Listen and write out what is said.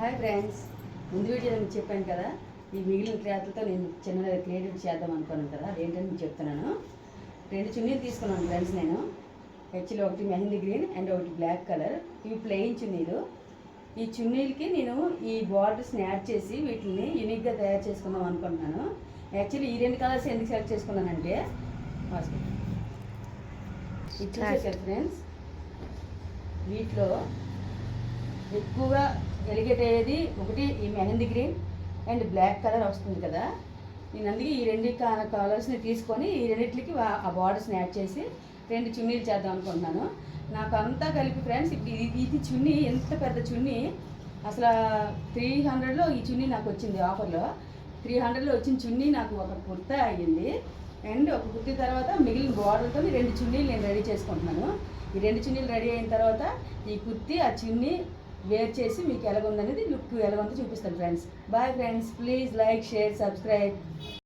Hi friends. ముందు వీడియోలో మీకు చెప్పాను కదా ఈ మిగిలిన క్లాత్లతో నేను చిన్నగా క్రియేటివ్ చేద్దాం అనుకున్నాను కదా అదేంటని మీకు చెప్తున్నాను. రెండు చున్నీలు తీసుకున్నాను ఫ్రెండ్స్ నేను. యాక్చువల్లీ ఒకటి మెహందీ గ్రీన్ అండ్ ఒకటి బ్లాక్ కలర్. ఇవి ప్లెయిన్ చున్నీలు. ఈ చున్నీలకి నేను ఈ బార్డర్స్ని యాడ్ చేసి వీటిని యూనిక్గా తయారు చేసుకుందాం అనుకుంటున్నాను. యాక్చువల్లీ ఈ రెండు కలర్స్ ఎందుకు సెలెక్ట్ చేసుకున్నానంటే ఇది చూసేసారు ఫ్రెండ్స్ వీటిలో ఎక్కువగా ఎలిగేట్ అయ్యేది ఒకటి ఈ mehndi green and black colour వస్తుంది కదా. నేను అందుకే ఈ రెండు కలర్స్ని తీసుకొని ఈ రెండింటికి ఆ బార్డర్స్ని యాడ్ చేసి రెండు చున్నీలు చేద్దాం అనుకుంటున్నాను. నాకు అంతా కలిపి ఫ్రెండ్స్ ఇప్పుడు ఇది ఇది చున్నీ ఎంత పెద్ద చున్నీ? అసలు త్రీ హండ్రెడ్లో ఈ చున్నీ నాకు వచ్చింది ఆఫర్లో త్రీ హండ్రెడ్లో వచ్చిన చున్నీ నాకు ఒక కుర్తా అయ్యింది. అండ్ ఒక కుర్తీ తర్వాత మిగిలిన బార్డర్తో రెండు చున్నీలు నేను రెడీ చేసుకుంటున్నాను. ఈ రెండు చున్నీలు రెడీ అయిన తర్వాత ఈ కుర్తి ఆ చున్నీ వేర్ చేసి మీకు ఎలాగుందనేది లుక్ ఎలాగుందో చూపిస్తాను friends. Bye friends. Please like share subscribe.